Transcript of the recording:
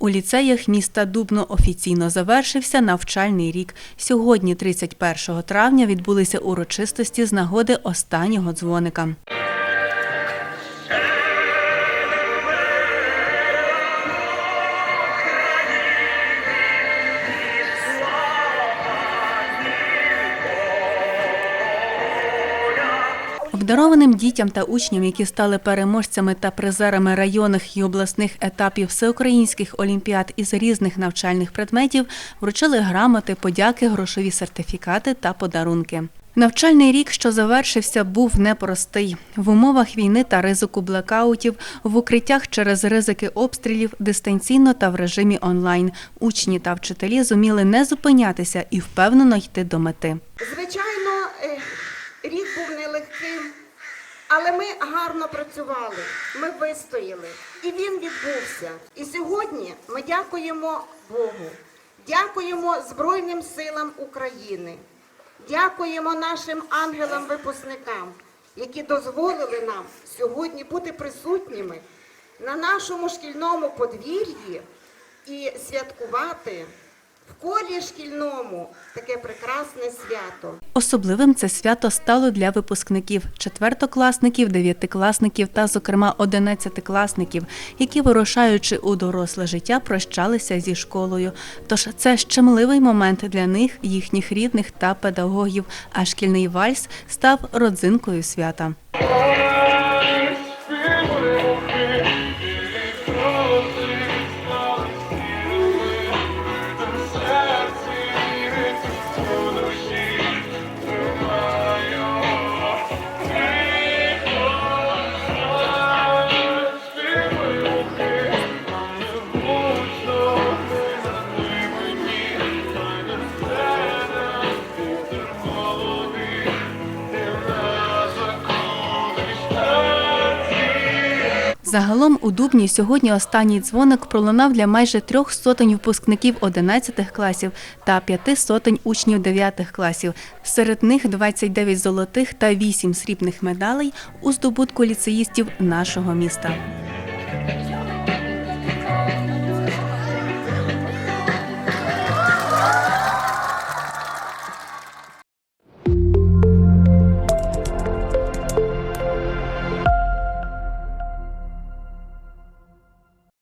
У ліцеях міста Дубно офіційно завершився навчальний рік. Сьогодні, 31 травня, відбулися урочистості з нагоди останнього дзвоника. Обдарованим дітям та учням, які стали переможцями та призерами районних і обласних етапів всеукраїнських олімпіад із різних навчальних предметів, вручили грамоти, подяки, грошові сертифікати та подарунки. Навчальний рік, що завершився, був непростий. В умовах війни та ризику блекаутів, в укриттях через ризики обстрілів, дистанційно та в режимі онлайн. Учні та вчителі зуміли не зупинятися і впевнено йти до мети. Звичайно, е, рік був нелегким, але ми гарно працювали, ми вистояли, і він відбувся. І сьогодні ми дякуємо Богу, дякуємо Збройним силам України, дякуємо нашим ангелам-випускникам, які дозволили нам сьогодні бути присутніми на нашому шкільному подвір'ї і святкувати в колі шкільному таке прекрасне свято. Особливим це свято стало для випускників четвертокласників, дев'ятикласників та, зокрема, одинадцятикласників, які, вирушаючи у доросле життя, прощалися зі школою. Тож це щемливий момент для них, їхніх рідних та педагогів. А шкільний вальс став родзинкою свята. Загалом у Дубні сьогодні останній дзвоник пролунав для майже трьох сотень випускників 11 класів та п'яти сотень учнів 9 класів. Серед них 29 золотих та 8 срібних медалей у здобутку ліцеїстів нашого міста.